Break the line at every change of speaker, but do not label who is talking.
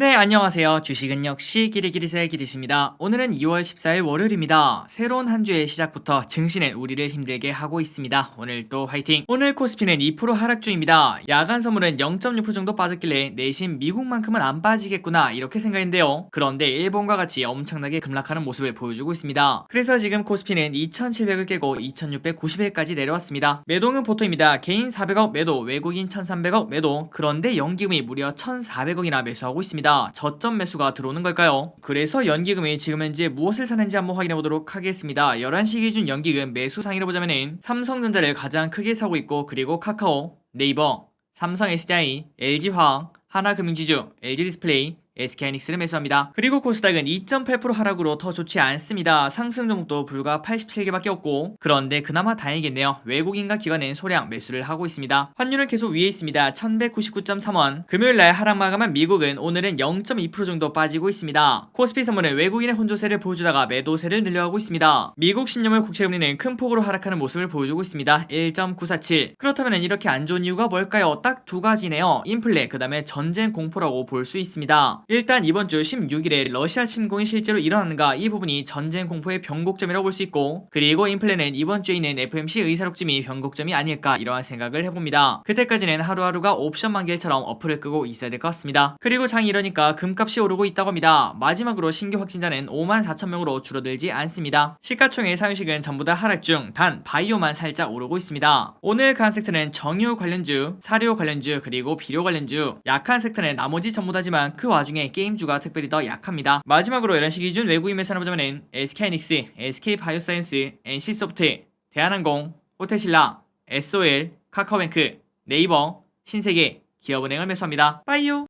네, 안녕하세요. 주식은 역시 기리기리새 기리십니다. 오늘은 2월 14일 월요일입니다. 새로운 한 주의 시작부터 증시는 우리를 힘들게 하고 있습니다. 오늘도 화이팅! 오늘 코스피는 2% 하락 중입니다. 야간 선물은 0.6% 정도 빠졌길래 내심 미국만큼은 안 빠지겠구나 이렇게 생각했는데요. 그런데 일본과 같이 엄청나게 급락하는 모습을 보여주고 있습니다. 그래서 지금 코스피는 2,700을 깨고 2,690일까지 내려왔습니다. 매도는 보통입니다. 개인 400억 매도, 외국인 1,300억 매도, 그런데 연기금이 무려 1,400억이나 매수하고 있습니다. 저점 매수가 들어오는 걸까요? 그래서 연기금이 지금 현재 무엇을 사는지 한번 확인해 보도록 하겠습니다. 11시 기준 연기금 매수 상위로 보자면은 삼성전자를 가장 크게 사고 있고 그리고 카카오, 네이버, 삼성 SDI, LG화학, 하나금융지주, LG디스플레이, SK하이닉스를 매수합니다. 그리고 코스닥은 2.8% 하락으로 더 좋지 않습니다. 상승 종목도 불과 87개밖에 없고 그런데 그나마 다행이겠네요. 외국인과 기관은 소량 매수를 하고 있습니다. 환율은 계속 위에 있습니다. 1199.3원. 금요일날 하락 마감한 미국은 오늘은 0.2% 정도 빠지고 있습니다. 코스피 선물은 외국인의 혼조세를 보여주다가 매도세를 늘려가고 있습니다. 미국 10년물 국채금리는 큰 폭으로 하락하는 모습을 보여주고 있습니다. 1.947. 그렇다면 이렇게 안 좋은 이유가 뭘까요? 딱 두 가지네요. 인플레, 그 다음에 전쟁 공포라고 볼 수 있습니다. 일단 이번 주 16일에 러시아 침공이 실제로 일어났는가 이 부분이 전쟁 공포의 변곡점이라고 볼 수 있고 그리고 인플레는 이번 주에 있는 FMC 의사록쯤이 변곡점이 아닐까 이러한 생각을 해봅니다. 그때까지는 하루하루가 옵션 만길처럼 어플을 끄고 있어야 될 것 같습니다. 그리고 장이 이러니까 금값이 오르고 있다고 합니다. 마지막으로 신규 확진자는 5만 4천 명으로 줄어들지 않습니다. 시가총액 사유식은 전부 다 하락 중 단 바이오만 살짝 오르고 있습니다. 오늘 간 섹터는 정유 관련주, 사료 관련주 그리고 비료 관련주 약한 섹터는 나머지 전부 다지만 그 와중에 게임주가 특별히 더 약합니다. 마지막으로 11시 기준 외국인 매수를 보자면 SK하이닉스, SK바이오사이언스, NC소프트, 대한항공, 호텔신라, SOL, 카카오뱅크, 네이버, 신세계, 기업은행을 매수합니다. 빠이요!